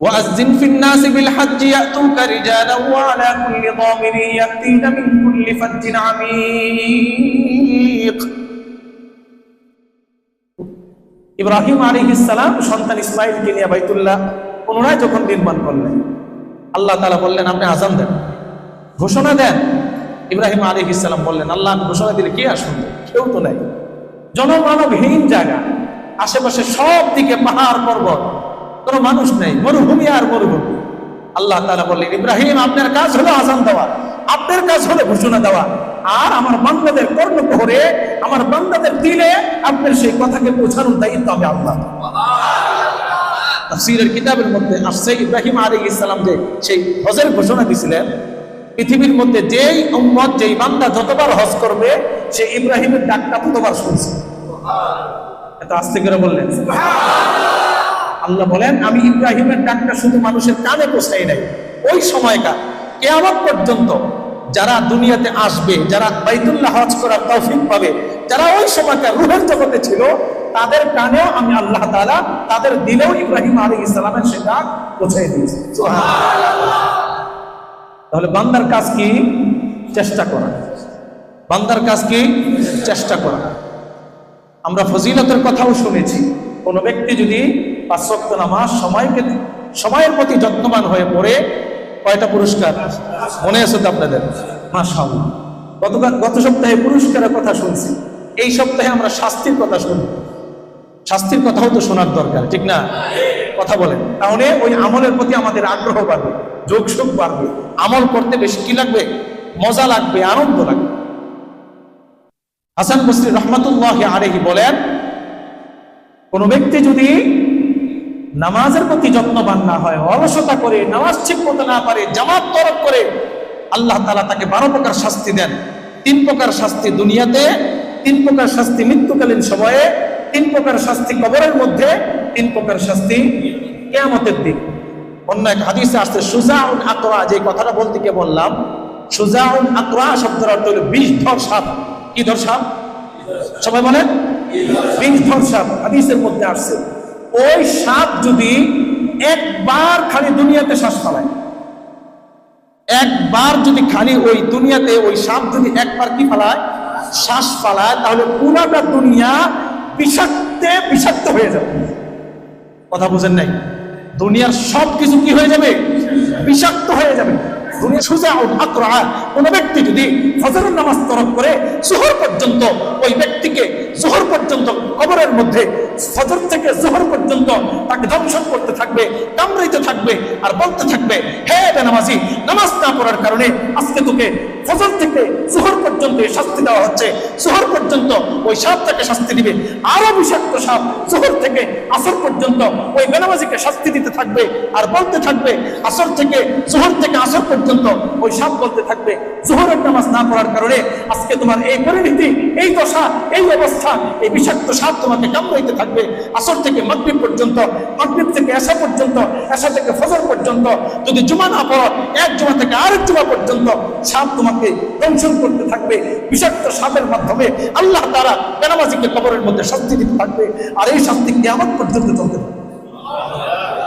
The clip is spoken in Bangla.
وأذن في الناس بالحج يأتوك رجالا وعلى كل ضامر يأتين من كل فج عميق ইব্রাহিম আলী ইসালাম সন্তান ইসমাইলকে নিয়ে বাইতুল্লাহ পুনরায় যখন নির্মাণ করলেন আল্লাহ তালা বললেন আপনি আজান দেন ঘোষণা দেন ইব্রাহিম আলী ইসালাম বললেন আল্লাহ আমি ঘোষণা দিলে কে আসুন কেউ তো নাই জনমানবহীন জায়গা আশেপাশে সব দিকে পাহাড় পর্বত কোনো মানুষ নেই মরুভূমি আর মরুভূমি। আল্লাহ তাআলা বললেন ইব্রাহিম আপনার কাজ হলো আজান দেওয়া আপনার কাজ হলো ঘোষণা দেওয়া। আর আমার বান্দাদের কর্ণপহরে আমার বান্দাদের দিলে আপনার সেই কথাকে পৌঁছানোর দায়িত্ব আমি আল্লাহ তাফসীরের কিতাবের মধ্যে আসছে ইব্রাহিম আলাইহিস ইসলাম যে সেই হজের ঘোষণা দিছিলেন। পৃথিবীর মধ্যে যেই উম্মত যেই বান্দা যতবার হজ করবে সে ইব্রাহিমের ডাকটা ততবার শুনছে। এত আস্তে করে বললেন। আল্লাহ বলেন, আমি ইব্রাহিমের ডাকটা শুধু মানুষের কানে পৌঁছাই নাই। ওই সময়কার, কেয়ামত পর্যন্ত যারা দুনিয়াতে আসবে, যারা বাইতুল্লাহ হজ করার তৌফিক পাবে, যারা ওই সময়কার রুহের জগতে ছিল, তাদের কানেও আমি আল্লাহ তাআলা তাদের দিলেও ইব্রাহিম আলী ইসলামের সেটা পৌঁছাই দিয়েছি। তাহলে বান্দার কাজ কি? চেষ্টা করা। বান্দার কাজ কি? চেষ্টা করা। আমরা ফজিলতের কথাও শুনেছি, কোনো ব্যক্তি যদি পাঁচ ওয়াক্ত নামাজ সময়কে সময়ের প্রতি যত্নবান হয়ে পড়ে কয়টা পুরস্কার? মনে আছে তো আপনাদের? মাশাআল্লাহ। গত গত সপ্তাহে পুরস্কারের কথা শুনছি। এই সপ্তাহে আমরা শাস্তির কথা শুনি। শাস্তির কথাও তো শোনার দরকার, ঠিক না? কথা বলেন। তাহলে ওই আমলের প্রতি আমাদের আগ্রহ বাড়বে, যোগসুখ বাড়বে, আমল করতে বেশি কি লাগবে? মজা লাগবে, আনন্দ লাগবে। হাসান বসরি রহমতুল্লাহ আরেহি বলেন, কোন ব্যক্তি যদি নামাজের প্রতি যত্নবান না হয়, অলসতা করে, নামাজ ঠিক মতো না পারে, জামাত তরক করে আল্লাহ তালা তাকে বারো প্রকার শাস্তি দেন। তিন প্রকার শাস্তি দুনিয়াতে, তিন প্রকার শাস্তি মৃত্যুকালীন সময়ে, তিন প্রকার শাস্তি কবরের মধ্যে, তিন প্রকার শাস্তি কেয়ামতের দিন। অন্য এক হাদিসে আসছে, সুজাউন আকরা যে কথাটা বলতে গিয়ে বললাম, সুজাউন আকরা শব্দের অর্থ হলো বিষ ধর সাপ। কি ধর সাপ? সবাই বলেন? বিষ ধর সাপ। হাদিসের মধ্যে আসছে। ওই সাপ যদি একবার খালি দুনিয়াতে শ্বাস ফালায়, একবার যদি খালি ওই দুনিয়াতে ওই সাপ যদি একবার কি ফালায়, শ্বাস ফালায়, তাহলে পুরাটা দুনিয়া বিষাক্তে বিষাক্ত হয়ে যাবে। কথা বুঝেন নাই? দুনিয়ার সব কিছু কি হয়ে যাবে? বিষাক্ত হয়ে যাবে। কোন ব্যক্তি যদি ফজরের নামাজ তরক করে জোহর পর্যন্ত ওই ব্যক্তিকে জোহর পর্যন্ত, কবরের মধ্যে সজর থেকে জোহর পর্যন্ত তাকে ধ্বংসন করতে থাকবে, কামড়াইতে থাকবে আর বলতে থাকবে, হে বেনামাজি, নামাজ না পড়ার কারণে আজকে তোকে ফজর থেকে জোহর পর্যন্ত শাস্তি দেওয়া হচ্ছে। জোহর পর্যন্ত ওই সাপ তাকে শাস্তি দিবে। আরও বিষাক্ত সাপ জোহর থেকে আসর পর্যন্ত ওই বেনামাজিকে শাস্তি দিতে থাকবে আর বলতে থাকবে, আসর থেকে, জোহর থেকে আসর পর্যন্ত ওই সাপ বলতে থাকবে, জোহরের নামাজ না পড়ার কারণে আজকে তোমার এই পরিণতি, এই দশা, এই অবস্থা, এই বিষাক্ত সাপ তোমাকে কামড়াইতে থাকবে। আসর থেকে মাগরিব পর্যন্ত, মাগরিব থেকে এসা পর্যন্ত এসা থেকে ফজর পর্যন্ত, যদি জুমা না পড়ো, এক জুমা থেকে আরেক জুমা পর্যন্ত সাপ তোমাকে দংশন করতে থাকবে, বিষাক্ত সাপের মাধ্যমে আল্লাহ তারা বেনামাজিকে কবরের মধ্যে শাস্তি দিতে থাকবে। আর এই শাস্তি কেমন পর্যন্ত চলতে থাকবে।